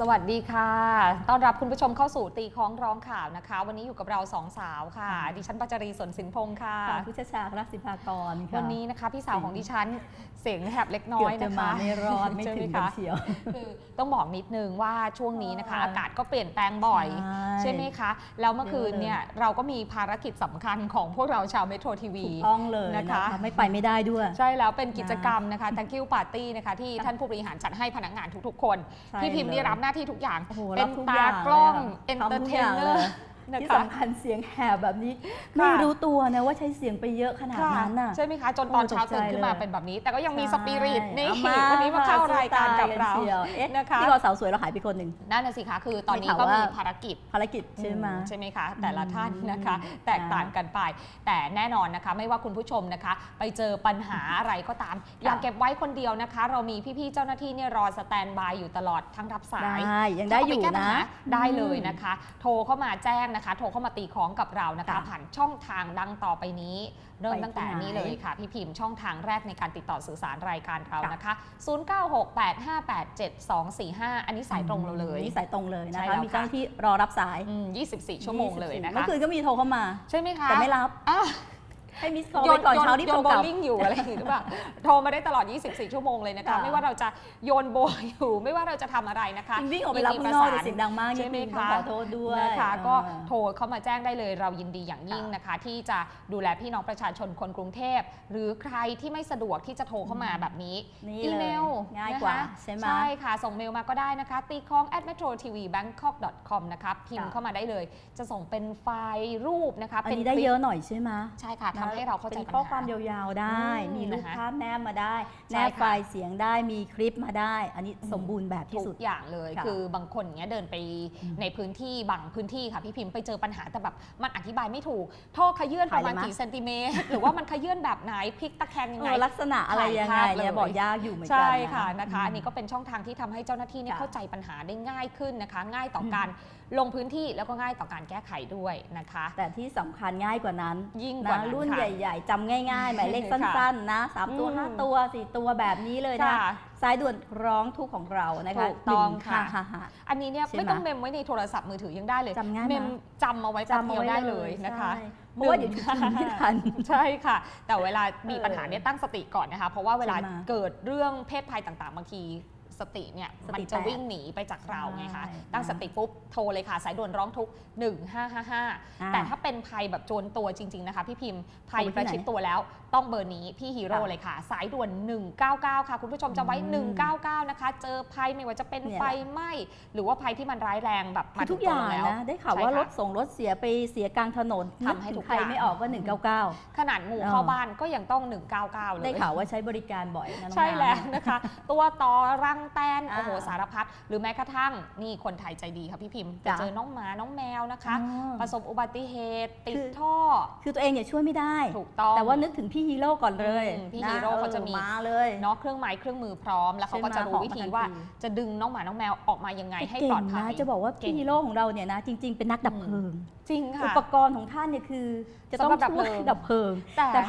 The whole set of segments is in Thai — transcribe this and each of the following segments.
สวัสดีค่ะ ต้อนรับคุณผู้ชมเข้าสู่ตีคล้องร้องข่าวนะคะ วันนี้อยู่กับเราสองสาวค่ะค่ะดิฉันปัจจรีสนสินพงค์ค่ะค่ะผู้ชชารักสิภากรค่ะ วันนี้นะคะพี่สาวของดิฉันเสียงแหบเล็กน้อเกือยบจะนะคะมาไม่รอดไม่ใช่หถึงคะกันเชียว คือต้องบอกนิดนึงว่าช่วงนี้นะคะค่ะอากาศก็เปลี่ยนแปลงบ่อยใช่ใช่ไหมคะ แล้วเมื่อคืนเนี่ยเราก็มีภารกิจสำคัญของพวกเราชาวเมโทรทีวี ถูกต้องเลยนะนะคะ คะ ไม่ไปไม่ได้ด้วย ใช่แล้วเป็นกิจกรรมนะคะ thank you party นะคะที่ค่ะท่านผู้บริหารจัดให้พนักงานทุกๆ คน ใช่พี่พิมพ์นี่เลย รับหน้าที่ทุกอย่าง โอ้โหเป็รับนทุกตาอย่างกล้องเลยเอนอะเตอร์ทำทุเทกอนย่างเนเลอยร์ นะที่คะสำคัญเสียงแหบแบบนี้ ไม่รู้ตัวนะว่าใช้เสียงไปเยอะขนาดค่ะนั้นน่ะ ใช่ไหมคะ จนตอนโอ้เช้าตกใจตื่นขึ้นมาเลยเป็นแบบนี้ แต่ก็ยังมีใช่สปิริตนี่เอามาวันนี้มาเข้ารายการกับสู้เราตยนชียวเอ๊ะนะคะที่เราสาวสวยเราหายไปคนหนึ่งนั่นน่ะสิคะคือตอนนี้ได้ข่าวก็มีว่าภารกิจภารกิจใช่ไหมใช่ไหมคะแต่ละท่านนะคะอืมแตกต่างกันไป แต่แน่นอนนะคะ ไม่ว่าคุณผู้ชมนะคะ ไปเจอปัญหาอะไรก็ตาม อย่าเก็บไว้คนเดียวนะคะ เรามีพี่ๆเจ้าหน้าที่เนี่ยรอสแตนบายอยู่ตลอดทั้งรับสายได้ยังได้อยู่เข้าปแก้ปัญนะหาได้เลยนะคะ โทรเข้ามาแจ้งนะคะ โทรเข้ามาตีของกับเรานะคะ ค่ะผ่านช่องทางดังต่อไปนี้ เริ่มไปตั้งแต่ที่ไหนนี้เลยค่ะ พี่พิมพ์ช่องทางแรกในการติดต่อสื่อสารรายการเราค่ะนะคะ 0968587245 อันนี้สายตรงเราเลย นี่สายตรงเลยนะใช่แล้คะวมีเจ้าหน้าที่รอรับสายอืม24 ชั่วโมงเลยนะเมื่คะอคืนก็มีโทรเข้ามา ใช่ไหมคะแต่ไม่รับอะ ให้มิสคอลไปก่อนเช้าที่โยโทรนโบกลับ ลิ่งอยู่อะไรอย่างงี้หรือเปล่าโทรมาได้ตลอด 24 ชั่วโมงเลยนะคะ ค่ะ ไม่ว่าเราจะโยนโบอยู่ ไม่ว่าเราจะทำอะไรนะคะจริงวิ่งออกไปรับข้างนอกเนี่ยเสียงดังมากใช่ไหมนิดนึงคะต้องขอโทษด้วยนะคะเออ ก็โทรเข้ามาแจ้งได้เลยเรายินดีอย่างยิ่งนะคะ ที่จะดูแลพี่น้องประชาชนคนกรุงเทพ หรือใครที่ไม่สะดวกที่จะโทรเข้ามาแบบนี้นี่อีเลเมยลง่ายกว่านะคะใช่ไหมใช่ค่ะ ส่งเมลมาก็ได้นะคะตีคอง at metro tv bangkok com นะคะพิมพ์ค่ะ เข้ามาได้เลย จะส่งเป็นไฟล์รูปนะคะอันเป็นนี้ได้คลิปเยอะหน่อยใช่ไหม ใช่ค่ะทำให้เราเข้าใจเป็นปัญข้อหาความยาวๆได้อืมมีรูปนะคะภาพแนบมาได้ใช่แนบค่ะไฟล์เสียงได้มีคลิปมาได้ อันนี้สมบูรณ์แบบที่ทุสุดกอย่างเลยค่ะคือบางคนเนี้ยเดินไปอืมในพื้นที่บางพื้นที่ค่ะพี่พิมพ์ไปเจอปัญหาแต่แบบมันอธิบายไม่ถูกท่อขยื่นประมาณถ่ายเลยมะกี่เซนติเมตรหรือว่ามันขยื่นแบบไหนพลิกตะแคงยังเอไงอลักษณะอะไรยังไงถ่ายภาพเนี่ยเลยบอกยากอยู่เหมือนกันใช่นค่ะนะคะมอันนี้ก็เป็นช่องทางที่ทำให้เจ้าหน้าที่เนี่ยค่ะเข้าใจปัญหาได้ง่ายขึ้นนะคะ ง่ายต่ออมการ ลงพื้นที่แล้วก็ง่ายต่อการแก้ไขด้วยนะคะ แต่ที่สำคัญง่ายกว่านั้นยิ่งกว่านะนั้นรุ่นค่ะใหญ่ๆจำง่ายๆ หมายเลขค่ะสั้นๆนะสามตัวอืมห้าตัวสี่ตัวแบบนี้เลยนะค่ะสายด่วนร้องทุกข์ของเรานะคะถูกต้องหนึ่ค่ะห้าห้าอันนี้เนี่ยใช่ไหมไม่ต้องเมมไว้ในโทรศัพท์มือถือยังได้เลยจำง่ายเมมากมจำเอาไว้แป๊บเดียวได้เลยนะคะใช่เพราะว่าเดี๋ยวจะพิมพ์ไม่ทันใช่ค่ะ แต่เวลามีเออปัญหาเนี่ยตั้งสติก่อนนะคะ เพราะว่าเวลาใช่ไหมเกิดเรื่องเพศภัยต่างๆบางที สติเนี่ยสติมันจะแตกวิ่งหนีไปจากเราไงคะ ใช่ตั้งสติปุ๊บโทรเลยค่ะ สายด่วนร้องทุกข์1555 แต่ถ้าเป็นภัยแบบโจรตัวจริง ๆ นะคะ พี่พิมพ์ภัยโทรไปที่ประชิดไหน ตัวแล้ว ต้องเบอร์นี้พี่ฮีโร่ค่ะเลยค่ะ สายด่วน 199 ค่ะ คุณผู้ชมจะไว้อืม199 นะคะ เจอภัยไม่ว่าจะเป็นเนี่ยไฟไหม้หรือว่าภัยที่มันร้ายแรงแบบคืมาอถึทุงกตัอวย่างเราแล้วนะได้ข่าวใช่ว่าค่ะรถส่งรถเสียไปเสียกลางถนนทำให้นึทุถึกงใครอย่างไม่ออกก็อืม199 ขนาดงูเออเข้าบ้านก็ยังต้อง 199 เลย ได้ข่าวว่าใช้บริการบ่อยนะน้องใช่น้ำแล้วนะคะ ตัวต่อรังแตนอ่าโอ้โหสารพัดหรือแม้กระทั่งนี่คนไทยใจดีค่ะพี่พิมพ์ไปจ้ะเจอน้องหมาน้องแมวนะคะอ๋อประสบอุบัติเหตุติดคือท่อ คือตัวเองเนี่ยช่วยไม่ได้ ถูกต้องแต่ว่านึกถึงพี่ฮีโร่ก่อนเลยอืมพี่นฮีโร่เขาจะมีออมาเลยเนาะเครื่องไม้เครื่องมือพร้อม แล้วเขาก็จะรู้วิธีว่าจะดึงน้องหมาน้องแมวออกมายังไงให้เก่ปลองดภันะยจะบอกว่าเก่พี่งฮีโร่ของเราเนี่ยนะจริง ๆ เป็นนักดับเพลิงจริงอุค่ะปกรณ์ของท่านเนี่ยคือ จะต้องสำหรับดับช่วยเพลิงดับเพลิง แต่แต่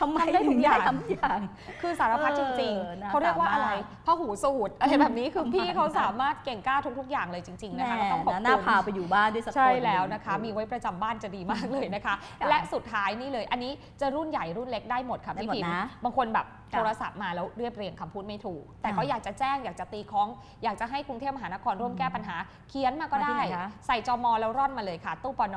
ทำไมทำได้ทุถึกงอได้ย่างทำทุกอย่าง คือสารพัดจริงเออๆนะเขาเรียกว่าอะไรสามารถพ่อหูสูตรอะไรแบบนี้คือพี่แน่เขาสามารถเก่งกล้าทุกๆอย่างเลยจริงๆนะคะแน่ก็ต้องขอบนะคุณน่าพาไปอยู่บ้านด้วยสักคนใช่แล้วนะคะหงมีไว้ประจำบ้านจะดีมากเลยนะคะค่ะและสุดท้ายนี่เลย อันนี้จะรุ่นใหญ่รุ่นเล็กได้หมดค่ะได้พี่หมดพิมพ์นะบางคนแบบค่ะ โทรศัพท์มาแล้วเรียบเรียงคำพูดไม่ถูก แต่ค่ะก็อยากจะแจ้งอยากจะตีคล้อง อยากจะให้กรุงเทพมหานครร่วมแก้ปัญหา เขียนมาก็มาที่ได้ไหนคะใส่จอมอแล้วร่อนมาเลยค่ะ ตู้ปน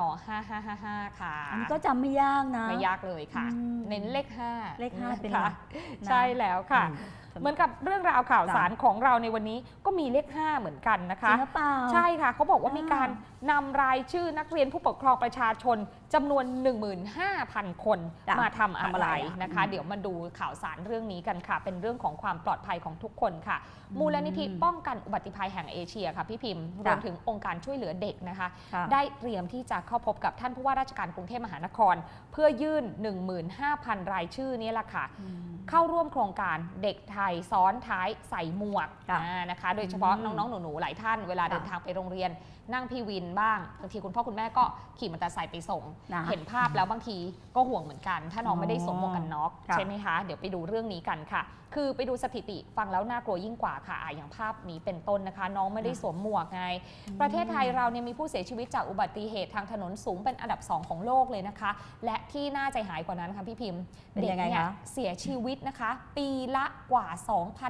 5555 ค่ะ อันนี้ก็จำไม่ยากนะ ไม่ยากเลยค่ะอืมเน้นเลข 5 เลขห้าเป็นค่ะหลักนะใช่แล้วค่ะอืม เหมือนกับเรื่องราวข่าวสารของเราในวันนี้ก็มีเลข 5 เหมือนกันนะจคะริงหรือเปล่าใช่ค่ะเขาบอกว่าอ่ามีมีการนำรายชื่อนักเรียนผู้ปกครองประชาชนจำนวน 15,000 คนจ้ะมาทำอะทำอะไรไรอะนะคะอืมเดี๋ยวมาดูข่าวสารเรื่องนี้กันค่ะ เป็นเรื่องของความปลอดภัยของทุกคนค่ะอืมมูลนิธิป้องกันอุบัติภัยแห่งเอเชียค่ะพี่พิมพ์รจ้ะวมถึงองค์การช่วยเหลือเด็กนะคะค่ะได้เตรียมที่จะเข้าพบกับท่านผู้ว่าราชการกรุงเทพมหานคร เพื่อยื่น 15,000 รายชื่อนี้แหละค่ะอืมเข้าร่วมโครงการเด็กไทยซ้อนท้ายใส่หมวกค่ะอ่านะคะ โดยเฉพาะอืมน้องๆหนูๆหลายท่านเวลาค่ะเดินทางไปโรงเรียนนั่งพี่วินบ้างบางทีคุณพ่อคุณแม่ก็ขี่มอเตอร์ไซค์ไปส่งนะเห็นภาพแล้วบางทีก็ห่วงเหมือนกัน ถ้าน้องไม่ได้สวมหมวกกันน็อกค่ะ ใช่ไหมคะ เดี๋ยวไปดูเรื่องนี้กันค่ะ คือไปดูสถิติฟังแล้วน่ากลัวยิ่งกว่าค่ะอะอย่างภาพนี้เป็นต้นนะคะ น้องไม่ได้สวมหมวกไง ประเทศไทยเราเนี่ยมีผู้เสียชีวิตจากอุบัติเหตุทางถนนสูงเป็นอันดับ2ของโลกเลยนะคะ และที่น่าใจหายกว่านั้นค่ะพี่พิมพ์เป็นเด็กยังไงเนี่ยคะ เสียชีวิตนะคะ ปีละกว่า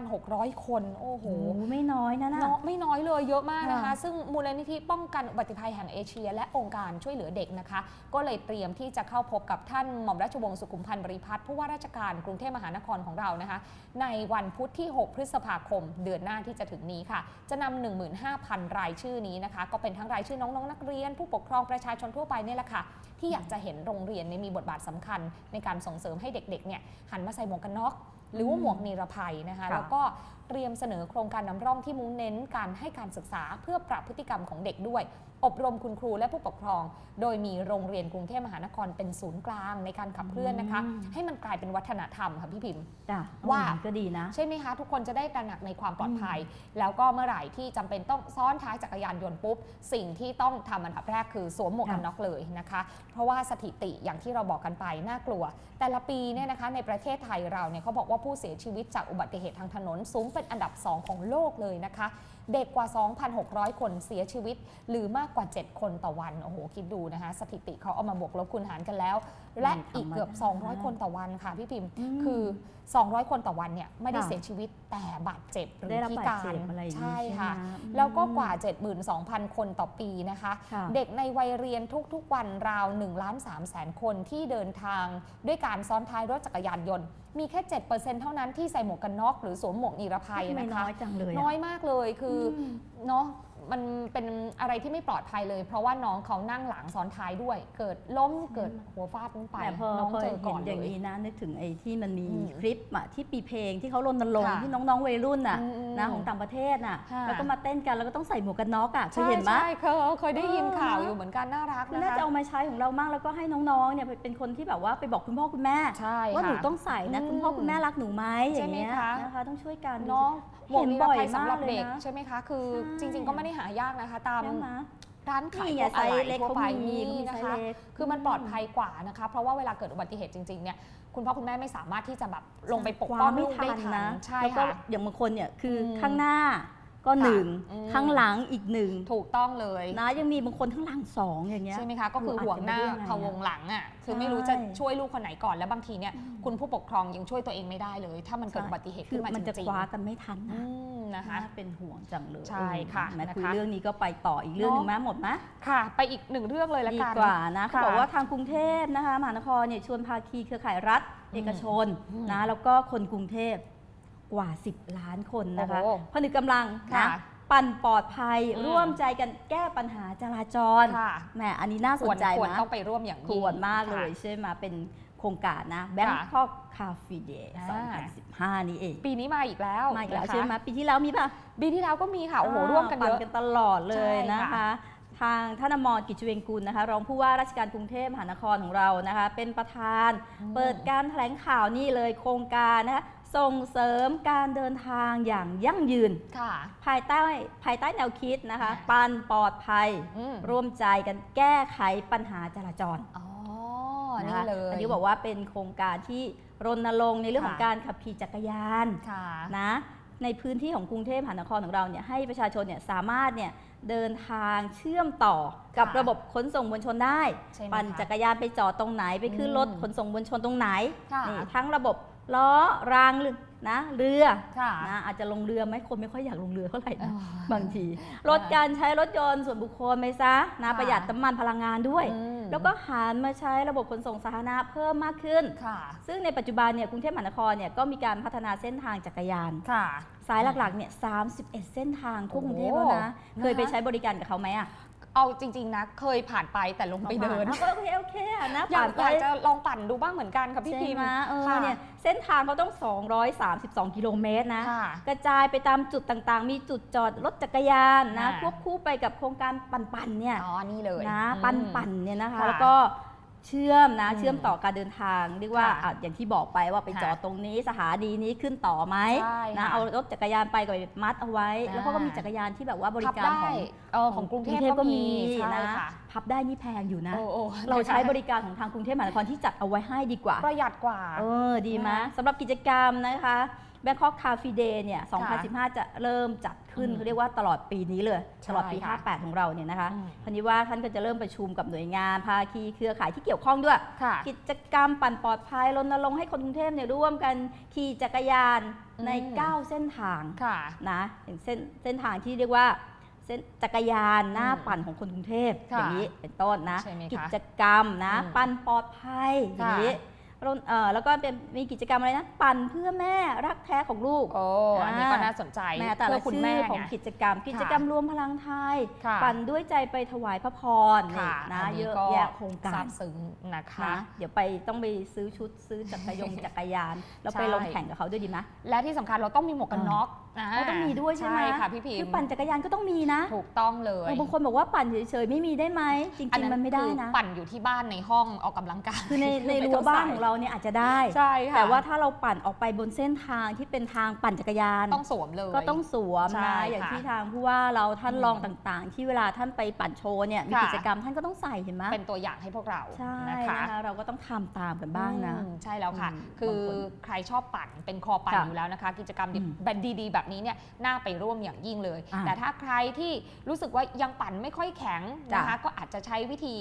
2,600 คน โอ้โห โอ้ไม่น้อยนะน่ะ เนาะไม่น้อยเลยเยอะมากนะคะค่ะซึ่งมูลนิธิป้องกันอุบัติภัยแห่งเอเชีย และองค์การช่วยเหลือเด็กนะคะ ก็เลยเตรียมที่จะเข้าพบกับท่านหม่อมราชวงศ์สุขุมพันธ์บริพัตรผู้ว่าราชการกรุงเทพมหานครของเรานะคะ ในวันพุธที่ 6 พฤษภาคม เดือนหน้าที่จะถึงนี้ค่ะ จะนำ15,000 รายชื่อนี้นะคะ ก็เป็นทั้งรายชื่อน้องๆนักเรียน ผู้ปกครองประชาชนทั่วไปเนี่ยแหละค่ะ ที่อยากจะเห็นโรงเรียนเนี่ยมีบทบาทสำคัญในการส่งเสริมให้เด็กๆเนี่ยหันมาใส่หมวกกันน็อกหรือว่าหมวกนิรภัยนะคะค่ะแล้วก็เตรียมเสนอโครงการนำร่องที่มุ่งเน้นการให้การศึกษาเพื่อปรับพฤติกรรมของเด็กด้วย อบรมคุณครูและผู้ปกครอง โดยมีโรงเรียนกรุงเทพมหานครเป็นศูนย์กลางในการขับเคลื่อนนะคะอืมให้มันกลายเป็นวัฒนธรรมค่ะพี่พิมพ์จ้ะว่าอืมก็ดีนะ ใช่ไหมคะ ทุกคนจะได้ตระหนักในความปลอดภัย แล้วก็เมื่อไหร่ที่จำเป็นต้องซ้อนท้ายจักรยานยนต์ปุ๊บ สิ่งที่ต้องทำอันดับแรกคือสวมหมวกกันน็อกเลยนะคะ เพราะว่าสถิติอย่างที่เราบอกกันไปน่ากลัว แต่ละปีเนี่ยนะคะในประเทศไทยเราเนี่ยเขาบอกว่าผู้เสียชีวิตจากอุบัติเหตุทางถนนสูงเป็นอันดับ 2 ของโลกเลยนะคะ เด็กกว่า 2,600 คนเสียชีวิต หรือมากกว่า 7 คนต่อวัน โอ้โห คิดดูนะคะ สถิติเขาเอามาบวกลบคูณหารกันแล้ว และไม่ธรรมดาอีกเกือบ 200 คนต่อวันค่ะพี่พิมพ์อืมคือ 200 คนต่อวันเนี่ยไม่ได้ค่ะเสียชีวิตแต่บาดเจ็บหรือได้รับพิบาดการเจ็บอะไรอย่างนี้ใช่ใช่ไหมค่ะอืมแล้วก็กว่า 72,000 คนต่อปีนะคะค่ะเด็กในวัยเรียนทุกๆวันราว1ล้าน3แสนคนที่เดินทางด้วยการซ้อนท้ายรถจักรยานยนต์มีแค่ 7%เท่านั้นที่ใส่หมวกกันน็อกหรือสวมหมวกนิรภัยทำไมนะน้คะอยจังเลยอะน้อยมากเลยคืออมเนาะ มันเป็นอะไรที่ไม่ปลอดภัยเลย เพราะว่าน้องเขานั่งหลังซ้อนท้ายด้วย เกิดล้มเกิดหัวฟาดลงไปแต่พอน้องพอเจอเห็ก่อนนอย่างเลยนี้นะนึกถึงไอ้ที่มันมีอืมคลิปอะที่ปีเพลงที่เขารณรงค์ค่ะที่น้องๆวัยรุ่นน่ะอืมนะของต่างประเทศน่ะค่ะแล้วก็มาเต้นกันแล้วก็ต้องใส่หมวกกันน็อกอะเคยใช่เห็นไหมใช่เคยเคยได้ยินเออข่าวอยู่เหมือนกันน่ารักคือนะน่าคะจะเอามาใช้ของเรามากแล้วก็ให้น้องๆเนี่ยเป็นคนที่แบบว่าไปบอกคุณพ่อคุณแม่ใช่ว่าหนูค่ะต้องใส่นะอืมคุณพ่อคุณแม่รักหนูไหมอใช่ย่างไหมเงี้ยคะนะคะต้องช่วยกันเนาะ หมวกเห็นนิรบ่อยภัยสำหรับมากเลยเด็กนะใช่ไหมคะ คือใช่จริง ๆ ก็ไม่ได้หายากนะคะ ตามใช่ไหมร้านขายนี่พไงวกไซอะไหล่ส์เล็กทั่วเขาไปมีมีเขามีไซนะส์คะเล็กคือมันปลอดภัยกว่านะคะ เพราะว่าเวลาเกิดอุบัติเหตุจริงๆเนี่ยคุณพ่อคุณแม่ไม่สามารถที่จะแบบลงไปปกป้องลูกได้ทันใช่แล้วก็ค่ะอย่างบางคนเนี่ยคืออมข้างหน้า ก็หนึ่งอืม ข้างหลังอีกหนึ่งถูกต้องเลยนะยังมีบางคนข้างหลังสองอย่างเงี้ย ใช่ไหมคะก็คือห่วงหน้าอาจจะไม่ได้ไงอะพะวงหลังอะคือใช่ไม่รู้จะช่วยลูกคนไหนก่อนแล้วบางทีเนี่ยคุณผู้ปกครองยังช่วยตัวเองไม่ได้เลย ถ้ามันเกิดอุบัติเหตุคืขึ้อนมามันจจะริงคว้ากันไม่ทันๆนะอืมนะคะ น่าเป็นห่วงจังเลยใช่ค่ะเออแม่นะคะคุยเรื่องนี้ก็ไปต่ออีกเรื่องหนึ่งเนอะไหมหมดไหม ค่ะ ไปอีกหนึ่งเรื่องเลยละดีกัน กว่านะเขาค่ะบอกว่าทางกรุงเทพนะคะมหานครเนี่ยชวนภาคีเครือข่ายรัฐเอกชนอืมนะแล้วก็คนกรุงเทพ กว่า 10 ล้านคนนะคะโอ้โหผนึกกำลังค่ะนะปั่นปลอดภัยอืม ร่วมใจกันแก้ปัญหาจราจรค่ะแหมอันนี้น่าสคนวรใจควรนะต้องไปร่วมอย่างคยิ่งวรมากเลยค่ะใช่ไหมเป็นโครงการนะ Bangkok Coffee Day 2015 นี้เองปีนี้มาอีกแล้วมาอีกแล้วนะคะใช่ไหมปีที่แล้วมีป่ะ ปีที่แล้วก็มีค่ะโอ้โหร่วมกันเยอะปั่กันตลอดเลยนะใช่คะค่ะทางท่านอมรกิจเวงกุลนะคะ รองผู้ว่าราชการกรุงเทพมหานครของเรานะคะ เป็นประธาน เปิดการแถลงข่าวนี่เลยโครงการนะคะ ส่งเสริมการเดินทางอย่างยั่งยืนค่ะภายใต้ภายใต้แนวคิดนะคะค่ะปันปลอดภัยอืมร่วมใจกันแก้ไขปัญหาจราจรอ๋อนะนี่คะเลยอันนี้บอกว่าเป็นโครงการที่รณรงค์ในเรื่องของค่ะการขับขี่จักรยานค่ะนะในพื้นที่ของกรุงเทพมหานครของเราเนี่ยให้ประชาชนเนี่ยสามารถเนี่ยเดินทางเชื่อมต่อกับค่ะระบบขนส่งมวลชนได้ใช่ไหมปั่นคะจักรยานไปจอดตรงไหน ไปขึ้นอืมรถขนส่งมวลชนตรงไหนค่ะนี่ทั้งระบบ ล้อรางเรือนะเรือค่ะนะอาจจะลงเรือไหมคนไม่ค่อยอยากลงเรือเท่าไหร่อ๋นะอบางทีลดการใช้รถยนต์ส่วนบุคคลไปซะนะค่ะประหยัดน้ำมันพลังงานด้วยอืมแล้วก็หันมาใช้ระบบขนส่งสาธารณะเพิ่มมากขึ้นค่ะซึ่งในปัจจุบันเนี่ยกรุงเทพมหานครเนี่ยก็มีการพัฒนาเส้นทางจักรยานค่ะสายหลักๆเนี่ย31 เส้นทางทั่วกรุงเทพโอ้แล้วโหนะนะคะเคยไปใช้บริการกับเขาไหมอะ เอาจริง ๆนะเคยผ่านไปแต่ลงไปเดิน ก็โอเคโอเคอะนะอยากผ่านไปอยากจะลองปั่นดูบ้างเหมือนกันค่ะพี่ใช่พิมไหมพ์เออค่ะเนี่ยเส้นทางเขาต้อง 232 กิโลเมตรนะ ค่ะ กระจายไปตามจุดต่างๆ มีจุดจอดรถจักรยานนะอ่า ควบคู่ไปกับโครงการปั่นๆเนี่ยอ๋อนี่เลยนะอืม ปั่นปั่นๆเนี่ยนะคะ ค่ะ แล้วก็ เชื่อมนะอืมเชื่อมต่อการเดินทาง เรียกว่าค่ะอะอย่างที่บอกไปว่าไปค่ะจอดตรงนี้สถานีนี้ขึ้นต่อไหมใช่นะค่ะเอารถจักรยานไปก็ไปมัดเอาไว้ อ่า แล้วเขาก็มีจักรยานที่แบบว่าบริพับการได้ของเออของกรุงเทพก็มีใช่นะค่ะพับได้นี่แพงอยู่นะ โอ้โอ้เราใช้นะคะบริการของทางกรุงเทพมหานครที่จัดเอาไว้ให้ดีกว่า ประหยัดกว่า เออ ดีไหมนะคะสำหรับกิจกรรมนะคะ Bangkok Cafe Day เนี่ยค่ะ2015 จะเริ่มจัดขึ้นอืมเขาเรียกว่าตลอดปีนี้เลยใช่ตลอดปีค่ะ58 ของเราเนี่ยนะคะอืมพันนี้ว่าท่านก็จะเริ่มประชุมกับหน่วยงานภาคีเครือข่ายที่เกี่ยวข้องด้วยค่ะกิจกรรมปั่นปลอดภัยรณรงค์ให้คนกรุงเทพเนี่ยร่วมกันขี่จักรยานในอืม9เส้นทางค่ะนะอย่างเส้นเส้นทางที่เรียกว่าเส้นจักรยานหน้าอืมปั่นของคนกรุงเทพค่ะอย่างนี้เป็นต้นนะใช่ไหมคะกิจกรรมนะอืมปั่นปลอดภัยอย่างนี้รณเอ่อ แล้วก็เป็นมีกิจกรรมอะไรนะ ปั่นเพื่อแม่รักแท้ของลูกโอ้อันนี้ก็น่าสนใจแม่แต่เพื่ละอคุณชื่แม่อของไงกิจกรรม กิจกรรมรวมพลังไทยค่ะปั่นด้วยใจไปถวายพระพรนี่ค่ะนะอันเยนี้อะก็แยะโครงกาซารบซึ้งนะคะนะเดี๋ยวไปต้องไปซื้อชุดซื้อจักรยงจักรยานแล้วไปใช่ลงแข่งกับเขาด้วยดีไหมและที่สำคัญเราต้องมีหมวกกันน็อกาเขาต้องมีด้วยใช่ไหมค่ะพี่พิคืมอพ์ปั่นจักรยานก็ต้องมีนะ ถูกต้องเลยเออบางคนบอกว่าปั่นเฉยๆไม่มีได้ไหมจอัริงๆมันไม่ได้คือนะ ปั่นอยู่ที่บ้านในห้องออกกำลังกายคือในในไม่รั้ต้วบ้านใส่ของเราเนี่ยอาจจะได้ใช่ค่ะแต่ว่าถ้าเราปั่นออกไปบนเส้นทางที่เป็นทางปั่นจักรยานต้องสวมเลย ก็ต้องสวมใช่นะค่ะอย่างที่ทางผู้ว่าเราท่านอืมรองต่างๆ ที่เวลาท่านไปปั่นโชว์เนี่ยมีค่ะกิจกรรมท่านก็ต้องใส่เห็นไหมเป็นตัวอย่างให้พวกเราใช่นะคะนะคะเราก็ต้องทำตามกันบ้างนะอืมใช่แล้วค่ะอืมคือบางคนใครชอบปั่นเป็นคอปั่นค่ะอยู่แล้วนะคะ กิจกรรมอืมแบบดีๆแบบนี้เนี่ยน่าไปร่วมอย่างยิ่งเลยอ่าแต่ถ้าใครที่รู้สึกว่ายังปั่นไม่ค่อยแข็งจ้ะนะคะก็อาจจะใช้วิธี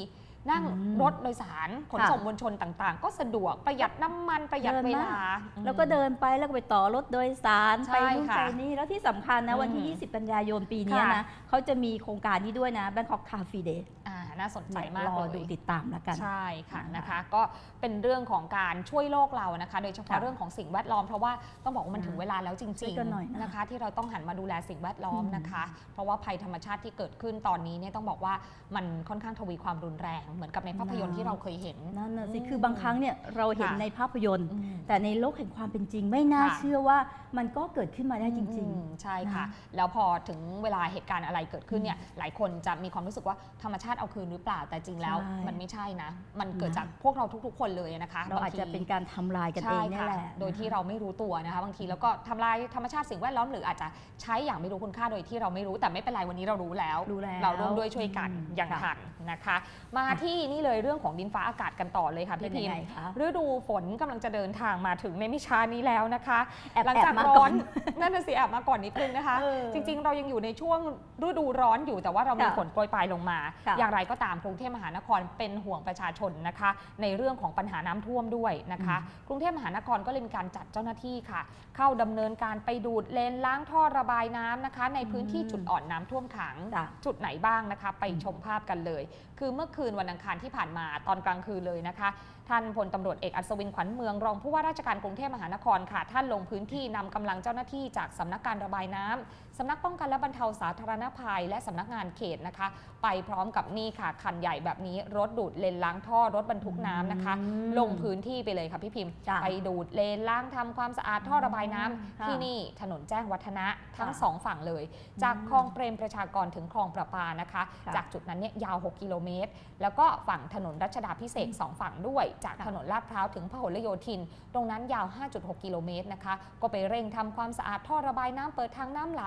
นั่งอืมรถโดยสารขนค่ะส่งมวลชนต่างๆ ก็สะดวกประหยัดน้ำมันประหยัดเดินเวมากลา แล้วก็เดินไปแล้วก็ไปต่อรถโดยสารใช่ไปนู่นค่ะไปนี่แล้วที่สำคัญนะวันที่อืม20 กันยายนปีนี้ค่ะนะเขาจะมีโครงการนี้ด้วยนะ Bangkok Cafe Day อ่าน่าสนใจมากรอเลยดูติดตามแล้วกัน ใช่ค่ะนะคะนะคะ ก็เป็นเรื่องของการช่วยโลกเรานะคะ โดยเฉพาะค่ะเรื่องของสิ่งแวดล้อมเพราะว่าต้องบอกว่ามันนะถึงเวลาแล้วจช่ริวยงกันหน่อยนะๆนะคะ ที่เราต้องหันมาดูแลสิ่งแวดล้อมอืมนะคะ เพราะว่าภัยธรรมชาติที่เกิดขึ้นตอนนี้เนี่ยต้องบอกว่ามันค่อนข้างทวีความรุนแรงเหมือนกับในภาพยนตร์ที่เราเคยเห็น นั่นน่ะสิอืมคือบางครั้งเนี่ยเราเห็นค่ะในภาพยนตร์อืมแต่ในโลกแห่งความเป็นจริง ไม่น่าค่ะเชื่อว่ามันก็เกิดขึ้นมาได้จริงอืมใช่ค่ะนะแล้วพอถึงเวลาเหตุการณ์อะไรเกิดขึ้นเนี่ยหลายคนจะมีความรู้สึกว่าธรรมชาติเอาคืนหรือเปล่าแต่จริงแล้วใช่มันไม่ใช่นะ มันเกิดนะจากพวกเราทุก ๆ คนเลยนะคะๆเราอาจจะบงทีเป็นการทำลายกันเอใช่งนี่ค่ะแหละโดยที่เราไม่รู้ตัวนะคะบางทีแล้วก็ทำลายธรรมชาติสิ่งแวดล้อมหรืออาจจะใช้อย่างไม่รู้คุณค่าโดยที่เราไม่รู้แต่ไม่เป็นไรวันนี้เรารู้แล้วรู้แล้วเราร่วมด้วยช่วยกันอืมอย่างค่ะทันนะคะ มาที่นี่เลยเรื่องของดินฟ้าอากาศกันต่อเลยค่ะเป็นพี่ยัพิงมไงคะฤดูฝนกำลังจะเดินทางมาถึงในไม่ช้านี้แล้วนะคะแอบหลังจากแอบมาร้ก่ออนนนั่นน่ะสิแอบมาก่อนนิดนึงนะคะเออจริง ๆ เรายังอยู่ในช่วงฤดูร้อนอยู่แต่ว่าเรามีค่ะฝนโปรยปลายลงมาค่ะอย่างไรก็ตามกรุงเทพมหานครเป็นห่วงประชาชนนะคะ ในเรื่องของปัญหาน้ำท่วมด้วยนะคะ กรุงเทพมหานครก็เลยมีการจัดเจ้าหน้าที่ค่ะ เข้าดำเนินการไปดูดเลนล้างท่อระบายน้ำนะคะ ในพื้นที่อืมจุดอ่อนน้ำท่วมขังจ้ะจุดไหนบ้างนะคะ ไปชมภาพกันเลย คือเมื่อคืนวันอังคารที่ผ่านมาตอนกลางคืนเลยนะคะ ท่านพลตำรวจเอกอัศวินขวัญเมืองรองผู้ว่าราชการกรุงเทพมหานครค่ะ ท่านลงพื้นที่นำกำลังเจ้าหน้าที่จากสำนักการระบายน้ำสำนักป้องกันและบรรเทาสาธารณภัย และสำนักงานเขตนะคะ ไปพร้อมกับนี่ค่ะคันใหญ่แบบนี้รถดูดเลนล้างท่อรถบรรทุกน้ำนะคะอืมลงพื้นที่ไปเลยค่ะพี่พิมพ์จ้ะไปดูดเลนล้างทำความสะอาดท่อระบายน้ำค่ะที่นี่ถนนแจ้งวัฒนะทั้งค่ะสองฝั่งเลย จากคลองเปรมประชากรถึงคลองประปานะคะค่ะจากจุดนั้นเนี่ยยาว 6 กิโลเมตร แล้วก็ฝั่งถนนรัชดาพิเศษกสองฝั่งด้วยจากค่ะถนนลาดพร้าวถึงพหลโยธิน ตรงนั้นยาว 5.6 กิโลเมตรนะคะ ก็ไปเร่งทำความสะอาดท่อระบายน้ำเปิดทางน้ำไหล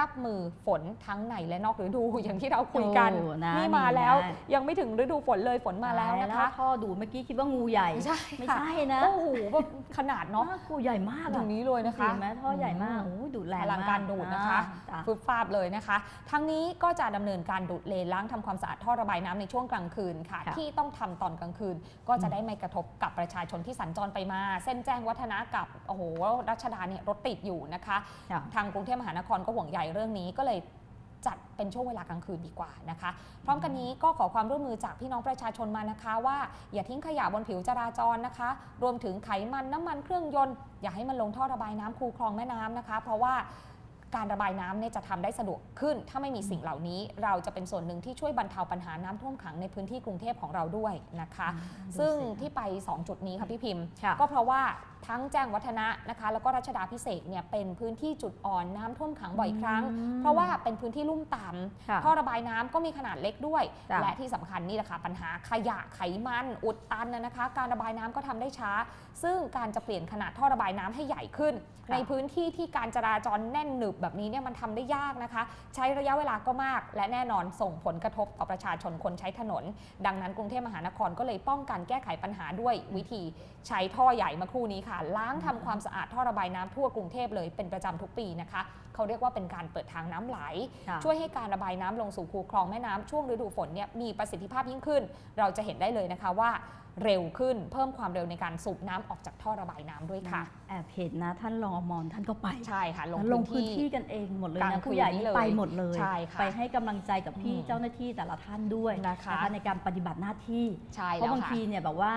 รับมือฝนทั้งในและนอกฤดูอย่างที่เราคุยกันโอ้นะนี่มานี่นะแล้วยังไม่ถึงฤดูฝนเลยฝนมาแล้วนะคะท่อดูดเมื่อกี้คิดว่างูใหญ่ใช่ไม่ค่ะใช่นะโอ้โหแบบขนาดเนาะน่ากลัวใหญ่มากตรอะงนี้เลยนะคะเห็นไหมท่อใหญ่มากโอ้ยดูดแรงพลังการดูดนะคะอ่าจ้ะฟึบฟาบเลยนะคะ ทั้งนี้ก็จะดำเนินการดูดเลนล้างทำความสะอาดท่อระบายน้ำในช่วงกลางคืนค่ะค่ะที่ต้องทำตอนกลางคืนก็จะได้ไม่กระทบกับประชาชนที่สัญจรไปมา เส้นแจ้งวัฒนะกับโอ้โหรัชดาเนี่ยรถติดอยู่นะคะค่ะทางกรุงเทพมหานครก็ห่วงใยเรื่องนี้ก็เลยจัดเป็นช่วงเวลากลางคืนดีกว่านะคะ พร้อมกันนี้ก็ขอความร่วมมือจากพี่น้องประชาชนมานะคะ ว่าอย่าทิ้งขยะบนผิวจราจรนะคะ รวมถึงไขมันน้ำมันเครื่องยนต์ อย่าให้มันลงท่อระบายน้ำคูคลองแม่น้ำนะคะ เพราะว่า การระบายน้ำเนี่ยจะทำได้สะดวกขึ้น ถ้าไม่มีสิ่งเหล่านี้ เราจะเป็นส่วนหนึ่งที่ช่วยบรรเทาปัญหาน้ำท่วมขังในพื้นที่กรุงเทพของเราด้วยนะคะดูซึ่งสิที่ไป 2 จุดนี้ค่ะพี่พิมพ์ค่ะก็เพราะว่าทั้งแจ้งวัฒนะนะคะ แล้วก็รัชดาพิเศษกเนี่ยเป็นพื้นที่จุดอ่อนน้ำท่วมขังบ่อยครั้งอืมเพราะว่าเป็นพื้นที่ลุ่มต่ค่ะำท่อระบายน้ำก็มีขนาดเล็กด้วยจ้ะและที่สำคัญนี่แหละค่ะปัญหาขยะไขมัน อุดตันนะนะคะ การระบายน้ำก็ทำได้ช้า ซึ่งการจะเปลี่ยนขนาดท่อระบายน้ำให้ใหญ่ขึ้นค่ะในพื้นที่ที่การจราจรแน่นหนึบแบบนี้เนี่ยมันทำได้ยากนะคะ ใช้ระยะเวลาก็มาก และแน่นอนส่งผลกระทบต่อประชาชนคนใช้ถนน ดังนั้นกรุงเทพมหานครก็เลยป้องกันแก้ไขปัญหาด้วยวิธีใช้ท่อใหญ่เมาครู่นี้ค่ะ ล้างทำความสะอาดท่อระบายน้ำทั่วกรุงเทพเลยเป็นประจำทุกปีนะคะ เขาเรียกว่าเป็นการเปิดทางน้ำไหลค่ะช่วยให้การระบายน้ำลงสู่คูคลองแม่น้ำช่วงฤดูฝนเนี่ยมีประสิทธิภาพยิ่งขึ้น เราจะเห็นได้เลยนะคะว่า เร็วขึ้น เพิ่มความเร็วในการสูบน้ำออกจากท่อระบายน้ำด้วยค่ะแอบเห็นนะท่านรองอมรท่านก็ไปใช่ค่ะลงแล้วลงพื้พื้นนที่ที่กันเองหมดเลยกลางนะคืนผู้ใหญ่นี้นี่เลยไปหมดเลยใช่ค่ะไปให้กำลังใจกับพี่อืมเจ้าหน้าที่แต่ละท่านด้วยนะคะในการปฏิบัติหน้าที่ใช่เพแล้วราะบางค่ะทีเนี่ยแบบว่า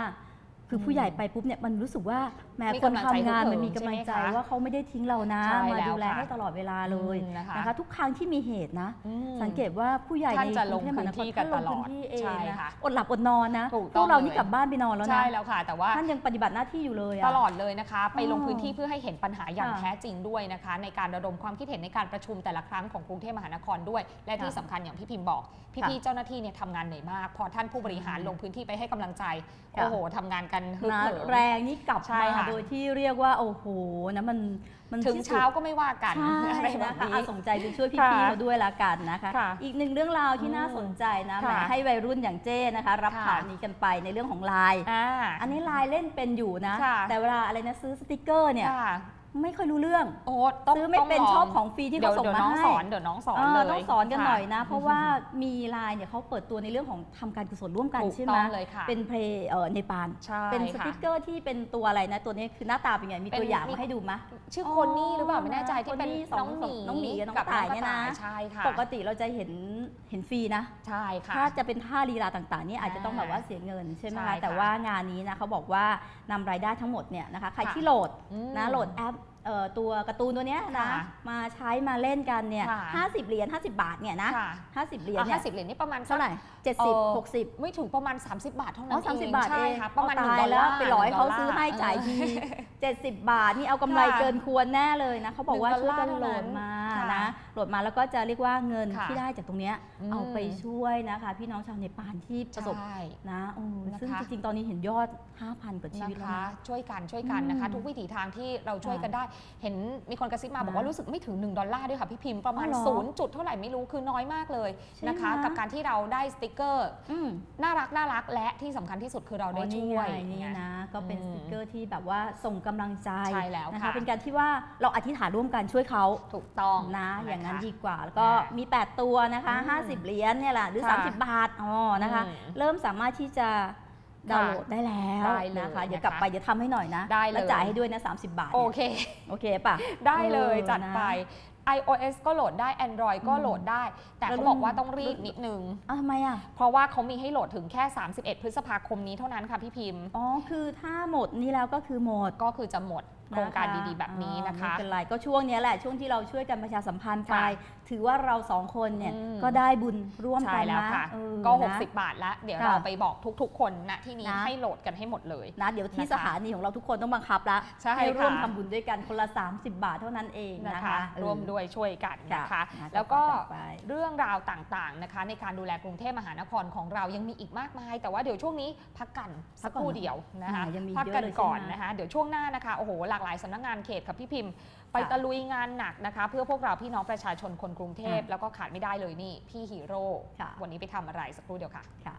คืออมผู้ใหญ่ไปปุ๊บเนี่ยมันรู้สึกว่าแหม้มีคนกำลังทำใจงานฮึกเหิมมันมีกำลังใจใช่ไหมคะว่าเขาไม่ได้ทิ้งเรานะใช่มาแล้วดูแลค่ะให้ตลอดเวลาเลยอืมนะคะ นะคะ ทุกครั้งที่มีเหตุนะ อืมสังเกตว่าผู้ใหญ่ท่านในจะกรุงเทพมหานคลงพื้นที่รกัท่านนลงตลอดพื้นที่เองใช่นะค่ะ อดหลับอดนอนนะถูกพต้วองกเรานี่เลยกลับบ้านไปนอนแล้วนะใช่แล้วค่ะ แต่ว่า ท่านยังปฏิบัติหน้าที่อยู่เลยอะ ตลอดเลยนะคะ ไปลงอ๋อพื้นที่เพื่อให้เห็นปัญหาอย่างค่ะแท้จริงด้วยนะคะ ในการระดมความคิดเห็นในการประชุมแต่ละครั้งของกรุงเทพมหานครด้วย และที่ค่ะสำคัญอย่างที่พิมพ์บอก พี่ๆเจ้าหน้าที่เนี่ยทำงานเหนื่อยมาก พอท่านผู้บริหารลงพื้นที่ไปให้กำลังใจค่ะ โอ้โหทำงานกันฮึกนะเหิม แรงนี่กลับใช่มาค่ะ โดยที่เรียกว่าโอ้โหนะมันมันถึงที่สุด เช้าก็ไม่ว่ากันใช่อะไรแบนะบคะนี้ อะส่งใจไปช่วยค่ะพี่ๆเขาด้วยละกันนะคะ ค่ะอีกหนึ่งเรื่องราวที่น่าอืมสนใจนะแหมค่ะให้วัยรุ่นอย่างเจ้นะคะ รับค่ะ ข่าวนี้กันไปในเรื่องของไลน์อ่า อันนี้ไลน์เล่นเป็นอยู่นะ ค่ะ แต่เวลาอะไรนะซื้อสติกเกอร์เนี่ย ค่ะ ไม่ค่อยรู้เรื่องโอ้ต้องซื้อไม่เป็นต้ลชอบของฟรีที่เดี๋ยเขาวส่งเดี๋ยวมาน้องให้สอนเดี๋ยวน้องสอนเอเลอยต้องสอนกันค่ะหน่อยนะ เพราะว่ามีไลน์เนี่ยเขาเปิดตัวในเรื่องของทำการกุศลร่วมกันถูกใช่ไหมต้องเลยค่ะเป็นเพลเอ่อเนปาลใช่เป็นสค่ะติกเกอร์ที่เป็นตัวอะไรนะตัวนี้คือหน้าตาเป็นไงมีเป็นตัวอย่างมีมาให้ดูไหมชื่อคนนี่หรือเปล่าไม่แน่ใจที่เป็นคนนี่สองน้องหมีน้องหมีกับน้องกับกระต่ายเนี่ยนะใช่ค่ะปกติเราจะเห็นเห็นฟรีนะใช่ค่ะถ้าจะเป็นท่าลีลาต่างๆนี่อาจจะต้องแบบว่าเสียเงินใช่ไหมใช่คะค่ะแต่ว่างานนี้นะเขาบอกว่านำรายได้ทั้งหมดเนี่ยนะคะใครค่ะที่โหลดอืมนะโหลดแอปเอ่อ ตัวการ์ตูนตัวเนี้ยนะค่ะมาใช้มาเล่นกันเนี่ยค่ะ ห้าสิบเหรียญ50บาทเนี่ยนะค่ะห้าสิบเหรียญเอาเนี่ห้ายสิบเหรียญนี่ประมาณสัก เท่าไหร่เจ็ดเอ่สิบอ หกสิบ ไม่ถึงประมาณ 30 บาทเท่าอ๋นั้อนสามสิเองบบาทใช่เองค่ะประมาณหเอนึ่งตดอลแล้วลาร์ไปร้อยนึ่งเขาดลลซื้อให้จ่ายทีเจ็ดสิบบาทนี่เอากำไรค่ะเกินควรแน่เลยนะเขาบอกว่าหนึ่งช่วยกันดอลโหลลาร์ดมาเท่านั้นนะค่ะ โหลดมาแล้วก็จะเรียกว่าเงินค่ะที่ได้จากตรงเนี้ยอืมเอาไปช่วยนะคะ พี่น้องชาวเนปาลที่ประสบใช่นะโอ้นะคะ ซึ่งจริงๆ ตอนนี้เห็นยอด 5,000 กว่าชีนะวิตแล้วคะ นะ ช่วยกันช่วยกันนะคะ อืมทุกวิถีทางที่เราช่วยค่ะกันได้ เห็นมีคนกระซิบมาบอกว่านะรู้สึกไม่ถึง 1 ดอลลาร์ด้วยค่ะพี่พิมพ์ประมาณอ๋อเหรอศูนย์จุดเท่าไหร่ไม่รู้คือน้อยมากเลยนะคะใช่ไหม กับการที่เราได้สติกเกอร์อืม น่ารักน่ารักและที่สำคัญที่สุดคือเราได้อ๋อนี่ช่วยไงนี่นะ ก็เป็นอืสมติกเกอร์ที่แบบว่าส่งกำลังใจใช่แล้วนะคะ ค่ะ เป็นการที่ว่าเราอธิษฐานร่วมกันช่วยเขาถูกต้องนะ อย่างนั้นะคะดีกว่า แล้วก็อ่ามีมี 8 ตัวนะคะอืม50 เหรียญเนี่ยแหละหรือค่ะ30 บาทอ๋อนะคะอืมเริ่มสามารถที่จะดาวน์โหลดได้แล้วได้เลยนะคะเดี๋ยวนะคะกลับไปเดี๋ยวทำให้หน่อยนะได้เลยแล้วจ่ายให้ด้วยนะ 30 บาท โอเนี่ยเคโอเคป่ะ ได้เลยออจัดนะไป iOS ก็โหลดได้ Android ก็อืมโหลดได้ แต่แล้วเขารุ่นบอกว่าต้องรีบนิดนึงอ้าวทำไมอะ เพราะว่าเขามีให้โหลดถึงแค่ 31 พฤษภาคมนี้เท่านั้นค่ะพี่พิมพ์ อ๋อ คือถ้าหมดนี่แล้วก็คือหมด ก็คือจะหมด โครงการดีๆ แบบนี้นะอ๋อคะ ไม่เป็นไรก็ช่วงเนี้ยแหละ ช่วงที่เราช่วยกันประชาสัมพันธ์ไปค่ะถือว่าเราสองคนเนี่ยอืมก็ได้บุญร่วมใช่กันแล้วนะค่ะเออก็นะ60 บาทแล้วเดี๋ยวค่ะเราไปบอกทุกๆ คนณที่นี้นะให้โหลดกันให้หมดเลยนะเดี๋ยวที่นะคะสถานีของเราทุกคนต้องบังคับละใช่ให้ร่วมค่ะทำบุญด้วยกันคนละ 30 บาทเท่านั้นเองนะนะคะคะร่วมด้วยช่วยกันนะคะค่ะแล้วก็ฝากกันไปเรื่องราวต่างๆนะคะ ในการดูแลกรุงเทพมหานครของเรายังมีอีกมากมาย แต่ว่าเดี๋ยวช่วงนี้พักกันสักครู่เดียวนะคะอ่ายังมีพักเยอะกันเลยก่อนใช่ไหมนะคะ เดี๋ยวช่วงหน้านะคะโอ้โหหลากหลายสำนักงานเขตกับพี่พิมพ์ ไปค่ะตะลุยงานหนักนะคะ เพื่อพวกเราพี่น้องประชาชนคนกรุงเทพค่ะแล้วก็ขาดไม่ได้เลยนี่พี่ฮีโร่ค่ะวันนี้ไปทำอะไรสักครู่เดียวค่ะค่ะ